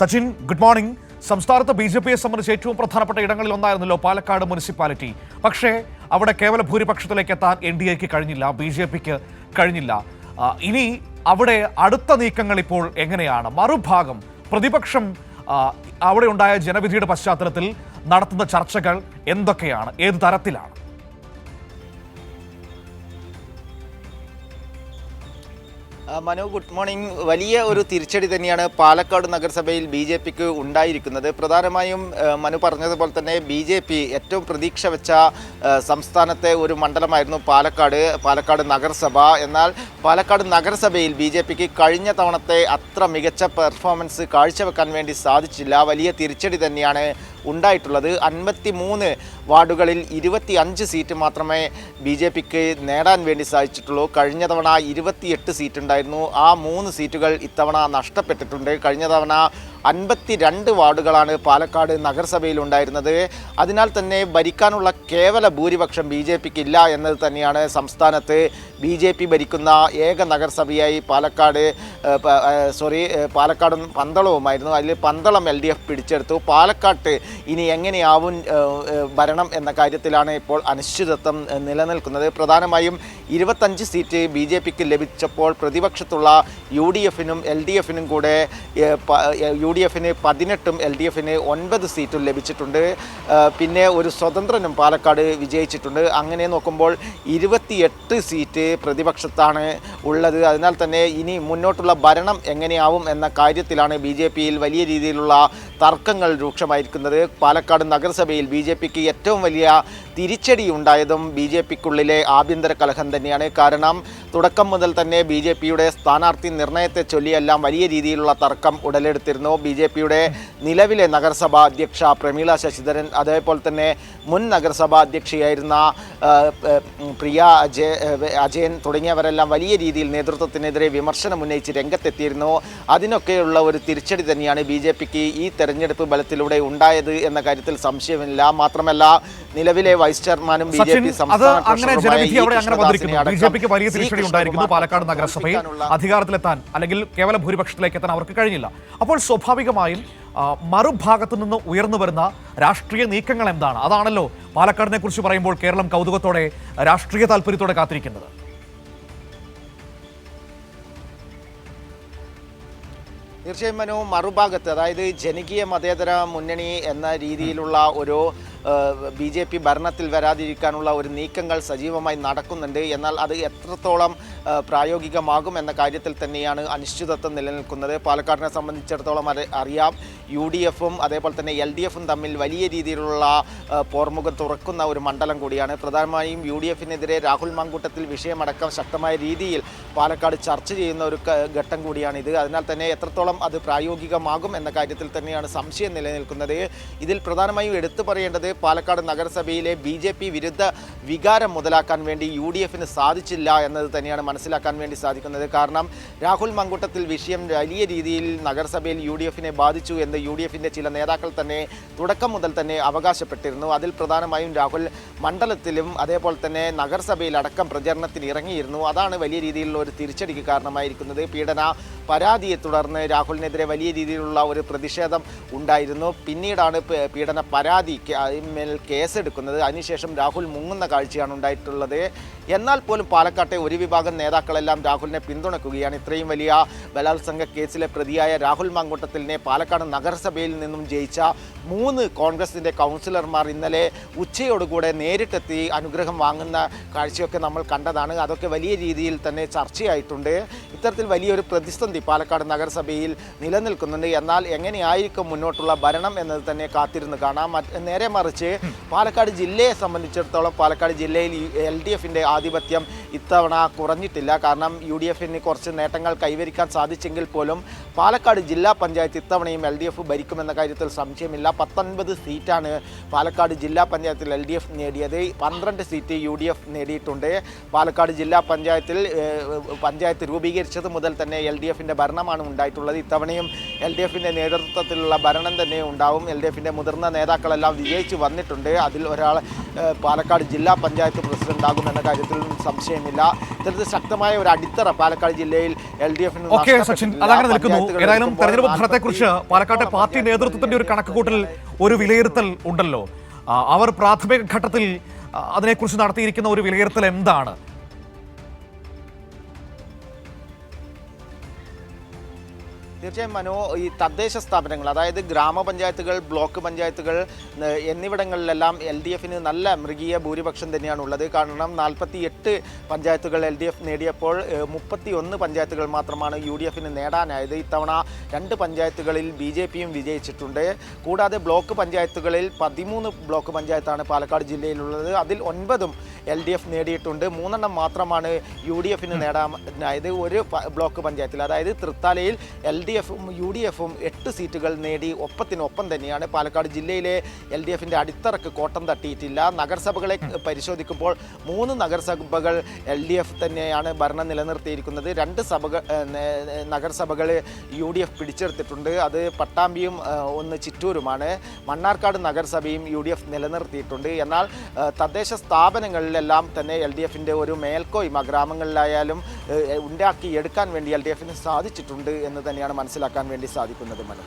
Sachin good morning. സംസ്ഥാനത്ത് B J പിയെ സംബന്ധിച്ച് ഏറ്റവും പ്രധാനപ്പെട്ട ഇടങ്ങളിൽ ഒന്നായിരുന്നല്ലോ പാലക്കാട് മുനിസിപ്പാലിറ്റി. പക്ഷേ അവിടെ കേവല ഭൂരിപക്ഷത്തിലേക്ക് എത്താൻ എൻ ഡി എക്ക് കഴിഞ്ഞില്ല ബി ജെ പിക്ക് കഴിഞ്ഞില്ല. ഇനി അവിടെ അടുത്ത നീക്കങ്ങൾ ഇപ്പോൾ എങ്ങനെയാണ്? മറുഭാഗം പ്രതിപക്ഷം അവിടെ ഉണ്ടായ ജനവിധിയുടെ പശ്ചാത്തലത്തിൽ നടത്തുന്ന ചർച്ചകൾ എന്തൊക്കെയാണ്? ഏത് തരത്തിലാണ്? Manu good morning. വലിയ ഒരു തിരിച്ചടി തന്നെയാണ് പാലക്കാട് നഗരസഭയിൽ ബി ജെ പിക്ക് ഉണ്ടായിരിക്കുന്നത്. പ്രധാനമായും മനു പറഞ്ഞതുപോലെ തന്നെ ബി ജെ പി ഏറ്റവും പ്രതീക്ഷ വെച്ച സംസ്ഥാനത്തെ ഒരു മണ്ഡലമായിരുന്നു പാലക്കാട് പാലക്കാട് നഗരസഭ. എന്നാൽ പാലക്കാട് നഗരസഭയിൽ ബി ജെ പിക്ക് കഴിഞ്ഞ തവണത്തെ അത്ര മികച്ച പെർഫോമൻസ് കാഴ്ചവെക്കാൻ വേണ്ടി സാധിച്ചില്ല. വലിയ തിരിച്ചടി തന്നെയാണ് ഉണ്ടായിട്ടുള്ളത്. അൻപത്തി മൂന്ന് വാർഡുകളിൽ ഇരുപത്തി അഞ്ച് സീറ്റ് മാത്രമേ ബി ജെ പിക്ക് നേടാൻ വേണ്ടി സാധിച്ചിട്ടുള്ളൂ. കഴിഞ്ഞ തവണ ഇരുപത്തിയെട്ട് സീറ്റ് ഉണ്ടായിരുന്നു ആ മൂന്ന് സീറ്റുകൾ ഇത്തവണ നഷ്ടപ്പെട്ടിട്ടുണ്ട്. കഴിഞ്ഞ തവണ അൻപത്തി രണ്ട് വാർഡുകളാണ് പാലക്കാട് നഗരസഭയിൽ ഉണ്ടായിരുന്നത്. അതിനാൽ തന്നെ ഭരിക്കാനുള്ള കേവല ഭൂരിപക്ഷം ബി ജെ പിക്ക് ഇല്ല എന്നത് തന്നെയാണ് സംസ്ഥാനത്ത് ബി ജെ പി ഭരിക്കുന്ന ഏക നഗരസഭയായി പാലക്കാട് സോറി പാലക്കാടും പന്തളവുമായിരുന്നു. അതിൽ പന്തളം എൽ ഡി എഫ് പിടിച്ചെടുത്തു. പാലക്കാട്ട് ഇനി എങ്ങനെയാവും ഭരണം എന്ന കാര്യത്തിലാണ് ഇപ്പോൾ അനിശ്ചിതത്വം നിലനിൽക്കുന്നത്. പ്രധാനമായും ഇരുപത്തഞ്ച് സീറ്റ് ബി ജെ പിക്ക് ലഭിച്ചപ്പോൾ പ്രതിപക്ഷത്തുള്ള യു ഡി എഫിനും എൽ ഡി എഫിനും കൂടെ ഏഹ്, ഡി എഫിന് പതിനെട്ടും എൽ ഡി എഫിന് ഒൻപത് സീറ്റും ലഭിച്ചിട്ടുണ്ട്. പിന്നെ ഒരു സ്വതന്ത്രനും പാലക്കാട് വിജയിച്ചിട്ടുണ്ട്. അങ്ങനെ നോക്കുമ്പോൾ ഇരുപത്തിയെട്ട് സീറ്റ് പ്രതിപക്ഷത്താണ് ഉള്ളത്. അതിനാൽ തന്നെ ഇനി മുന്നോട്ടുള്ള ഭരണം എങ്ങനെയാവും എന്ന കാര്യത്തിലാണ് ബി ജെ പിയിൽ വലിയ രീതിയിലുള്ള തർക്കങ്ങൾ രൂക്ഷമായിരിക്കുന്നത്. പാലക്കാട് നഗരസഭയിൽ ബി ജെ പിക്ക് ഏറ്റവും വലിയ തിരിച്ചടി ഉണ്ടായതും ബി ജെ പിക്കുള്ളിലെ ആഭ്യന്തര കലഹം തന്നെയാണ്. കാരണം തുടക്കം മുതൽ തന്നെ ബി ജെ പിയുടെ സ്ഥാനാർത്ഥി നിർണയത്തെ ചൊല്ലിയെല്ലാം വലിയ രീതിയിലുള്ള തർക്കം ഉടലെടുത്തിരുന്നു. ബി ജെ പിയുടെ നിലവിലെ നഗരസഭാ അധ്യക്ഷ പ്രമീള ശശിധരൻ അതേപോലെ തന്നെ മുൻ നഗരസഭാ അധ്യക്ഷയായിരുന്ന പ്രിയ അജയ് അജയൻ തുടങ്ങിയവരെല്ലാം വലിയ രീതിയിൽ നേതൃത്വത്തിനെതിരെ വിമർശനം ഉന്നയിച്ച് രംഗത്തെത്തിയിരുന്നു. അതിനൊക്കെയുള്ള ഒരു തിരിച്ചടി തന്നെയാണ് ബി ജെ പിക്ക് ഈ തെരഞ്ഞെടുപ്പ് ബലത്തിലൂടെ ഉണ്ടായത് എന്ന കാര്യത്തിൽ സംശയമില്ല. മാത്രമല്ല നിലവിലെ വൈസ് ചെയർമാനും ബി ജെ പി സംസ്ഥാന പാലക്കാട് നഗരസഭയിൽ. അധികാരത്തിലെത്താൻ അല്ലെങ്കിൽ കേവല ഭൂരിപക്ഷത്തിലേക്ക് എത്താൻ അവർക്ക് കഴിഞ്ഞില്ല. അപ്പോൾ സ്വാഭാവികമായും മറുഭാഗത്തു നിന്ന് ഉയർന്നു വരുന്ന രാഷ്ട്രീയ നീക്കങ്ങൾ എന്താണ്? അതാണല്ലോ പാലക്കാടിനെ കുറിച്ച് പറയുമ്പോൾ കേരളം കൗതുകത്തോടെ രാഷ്ട്രീയ താല്പര്യത്തോടെ കാത്തിരിക്കുന്നത്. തീർച്ചയായും മനു മറുഭാഗത്ത് അതായത് ജനകീയ മതേതര മുന്നണി എന്ന രീതിയിലുള്ള ഒരു ബി ജെ പി ഭരണത്തിൽ വരാതിരിക്കാനുള്ള ഒരു നീക്കങ്ങൾ സജീവമായി നടക്കുന്നുണ്ട്. എന്നാൽ അത് എത്രത്തോളം പ്രായോഗികമാകും എന്ന കാര്യത്തിൽ തന്നെയാണ് അനിശ്ചിതത്വം നിലനിൽക്കുന്നത്. പാലക്കാടിനെ സംബന്ധിച്ചിടത്തോളം അറിയാം യു ഡി എഫും അതേപോലെ തന്നെ എൽ ഡി എഫും തമ്മിൽ വലിയ രീതിയിലുള്ള പോർമുഖം തുറക്കുന്ന ഒരു മണ്ഡലം കൂടിയാണ്. പ്രധാനമായും യു ഡി എഫിനെതിരെ രാഹുൽ മാങ്കൂട്ടത്തിൽ വിഷയമടക്കം ശക്തമായ രീതിയിൽ പാലക്കാട് ചർച്ച ചെയ്യുന്ന ഒരു ഘട്ടം കൂടിയാണിത്. അതിനാൽ തന്നെ എത്രത്തോളം അത് പ്രായോഗികമാകും എന്ന കാര്യത്തിൽ തന്നെയാണ് സംശയം നിലനിൽക്കുന്നത്. ഇതിൽ പ്രധാനമായും എടുത്തു പറയേണ്ടത് പാലക്കാട് നഗരസഭയിലെ ബി വിരുദ്ധ വികാരം മുതലാക്കാൻ വേണ്ടി യു സാധിച്ചില്ല എന്നത് തന്നെയാണ് മനസ്സിലാക്കാൻ വേണ്ടി സാധിക്കുന്നത്. കാരണം രാഹുൽ മങ്കുട്ടത്തിൽ വിഷയം വലിയ രീതിയിൽ നഗരസഭയിൽ യു ഡി എഫിനെ ബാധിച്ചു എന്ന് യു ഡി എഫിന്റെ ചില നേതാക്കൾ തന്നെ തുടക്കം മുതൽ തന്നെ അവകാശപ്പെട്ടിരുന്നു. അതിൽ പ്രധാനമായും രാഹുൽ മണ്ഡലത്തിലും അതേപോലെ തന്നെ നഗരസഭയിൽ അടക്കം പ്രചരണത്തിന് ഇറങ്ങിയിരുന്നു. അതാണ് വലിയ രീതിയിലുള്ള ഒരു തിരിച്ചടിക്ക് കാരണമായിരിക്കുന്നത്. പീഡന പരാതിയെ തുടർന്ന് രാഹുലിനെതിരെ വലിയ രീതിയിലുള്ള ഒരു പ്രതിഷേധം ഉണ്ടായിരുന്നു. പിന്നീടാണ് പീഡന പരാതി മേൽ കേസെടുക്കുന്നത്. അതിനുശേഷം രാഹുൽ മുങ്ങുന്ന കാഴ്ചയാണ് ഉണ്ടായിട്ടുള്ളത്. എന്നാൽ പോലും പാലക്കാട്ടെ ഒരു വിഭാഗം നേതാക്കളെല്ലാം രാഹുലിനെ പിന്തുണക്കുകയാണ്. ഇത്രയും വലിയ ബലാത്സംഗ കേസിലെ പ്രതിയായ രാഹുൽ മാങ്കൂട്ടത്തിലിനെ പാലക്കാട് നഗരസഭയിൽ നിന്നും ജയിച്ച മൂന്ന് കോൺഗ്രസിന്റെ കൗൺസിലർമാർ ഇന്നലെ ഉച്ചയോടുകൂടെ നേരിട്ടെത്തി അനുഗ്രഹം വാങ്ങുന്ന കാഴ്ചയൊക്കെ നമ്മൾ കണ്ടതാണ്. അതൊക്കെ വലിയ രീതിയിൽ തന്നെ ചർച്ചയായിട്ടുണ്ട്. ഇത്തരത്തിൽ വലിയൊരു പ്രതിസന്ധി പാലക്കാട് നഗരസഭയിൽ നിലനിൽക്കുന്നുണ്ട്. എന്നാൽ എങ്ങനെയായിരിക്കും മുന്നോട്ടുള്ള ഭരണം എന്നത് തന്നെ കാത്തിരുന്ന് കാണാം. നേരെ മറിച്ച് പാലക്കാട് ജില്ലയെ സംബന്ധിച്ചിടത്തോളം പാലക്കാട് ജില്ലയിൽ എൽ ഡി എഫിന്റെ ആധിപത്യം ഇത്തവണ കുറഞ്ഞിട്ടില്ല. കാരണം യു ഡി എഫിന് കുറച്ച് നേട്ടങ്ങൾ കൈവരിക്കാൻ സാധിച്ചെങ്കിൽ പോലും പാലക്കാട് ജില്ലാ പഞ്ചായത്ത് ഇത്തവണയും എൽ ഡി എഫ് ഭരിക്കുമെന്ന കാര്യത്തിൽ സംശയമില്ല. പത്തൊൻപത് സീറ്റാണ് പാലക്കാട് ജില്ലാ പഞ്ചായത്തിൽ എൽ ഡി എഫ് നേടിയത്. പന്ത്രണ്ട് സീറ്റ് യു ഡി എഫ് നേടിയിട്ടുണ്ട്. പാലക്കാട് ജില്ലാ പഞ്ചായത്തിൽ പഞ്ചായത്ത് രൂപീകരിച്ച ഭരിച്ചത് മുതൽ തന്നെ എൽ ഡി എഫിന്റെ ഭരണമാണ് ഉണ്ടായിട്ടുള്ളത്. ഇത്തവണയും എൽ ഡി എഫിന്റെ നേതൃത്വത്തിലുള്ള ഭരണം തന്നെ ഉണ്ടാവും. എൽ ഡി എഫിന്റെ മുതിർന്ന നേതാക്കളെല്ലാം വിജയിച്ച് വന്നിട്ടുണ്ട്. അതിൽ ഒരാൾ പാലക്കാട് ജില്ലാ പഞ്ചായത്ത് പ്രസിഡന്റ് ആകും എന്ന കാര്യത്തിൽ സംശയമില്ല. ഇത്തരത്തിൽ ശക്തമായ ഒരു അടിത്തറ പാലക്കാട് ജില്ലയിൽ എൽ ഡി എഫിന് അതങ്ങനെ നിൽക്കുന്നു. ഏതായാലും തെരഞ്ഞെടുപ്പ് ഫലത്തെക്കുറിച്ച് പാലക്കാട്ടെ പാർട്ടി നേതൃത്വത്തിന്റെ ഒരു കണക്കുകൂട്ടൽ ഒരു വിലയിരുത്തൽ ഉണ്ടല്ലോ. അവർ പ്രാഥമിക ഘട്ടത്തിൽ അതിനെക്കുറിച്ച് നടത്തിയിരിക്കുന്ന ഒരു വിലയിരുത്തൽ എന്താണ്? തീർച്ചയായും മനോ ഈ തദ്ദേശ സ്ഥാപനങ്ങൾ അതായത് ഗ്രാമപഞ്ചായത്തുകൾ ബ്ലോക്ക് പഞ്ചായത്തുകൾ എന്നിവിടങ്ങളിലെല്ലാം എൽ ഡി എഫിന് നല്ല മൃഗീയ ഭൂരിപക്ഷം തന്നെയാണ് ഉള്ളത്. കാരണം നാൽപ്പത്തി എട്ട് പഞ്ചായത്തുകൾ എൽ ഡി എഫ് നേടിയപ്പോൾ മുപ്പത്തി ഒന്ന് പഞ്ചായത്തുകൾ മാത്രമാണ് യു ഡി എഫിന് നേടാനായത്. ഇത്തവണ രണ്ട് പഞ്ചായത്തുകളിൽ ബി ജെ പിയും വിജയിച്ചിട്ടുണ്ട്. കൂടാതെ ബ്ലോക്ക് പഞ്ചായത്തുകളിൽ പതിമൂന്ന് ബ്ലോക്ക് പഞ്ചായത്താണ് പാലക്കാട് ജില്ലയിലുള്ളത്. അതിൽ ഒൻപതും എൽ ഡി എഫ് നേടിയിട്ടുണ്ട്. മൂന്നെണ്ണം മാത്രമാണ് യു ഡി എഫിന് നേടാനായത് ഒരു ബ്ലോക്ക് പഞ്ചായത്തിൽ. അതായത് തൃത്താലയിൽ എൽ ഡി എഫും യു ഡി എഫും എട്ട് സീറ്റുകൾ നേടി ഒപ്പത്തിനൊപ്പം തന്നെയാണ്. പാലക്കാട് ജില്ലയിലെ എൽ ഡി എഫിന്റെ അടിത്തറക്ക് കോട്ടം തട്ടിയിട്ടില്ല. നഗരസഭകളെ പരിശോധിക്കുമ്പോൾ മൂന്ന് നഗരസഭകൾ എൽ ഡി എഫ് തന്നെയാണ് ഭരണം നിലനിർത്തിയിരിക്കുന്നത്. രണ്ട് സഭകൾ നഗരസഭകൾ യു ഡി എഫ് പിടിച്ചെടുത്തിട്ടുണ്ട്. അത് പട്ടാമ്പിയും ഒന്ന് ചിറ്റൂരുമാണ്. മണ്ണാർക്കാട് നഗരസഭയും യു ഡി എഫ് നിലനിർത്തിയിട്ടുണ്ട്. എന്നാൽ തദ്ദേശ സ്ഥാപനങ്ങളിലെല്ലാം തന്നെ എൽ ഡി എഫിന്റെ ഒരു മേൽക്കോയ്മ ഗ്രാമങ്ങളിലായാലും ഉണ്ടാക്കി എടുക്കാൻ വേണ്ടി എൽ ഡി എഫിന് സാധിച്ചിട്ടുണ്ട് എന്ന് തന്നെയാണ് മനസ്സിലാക്കാൻ വേണ്ടി സാധിക്കുന്നത് മനു.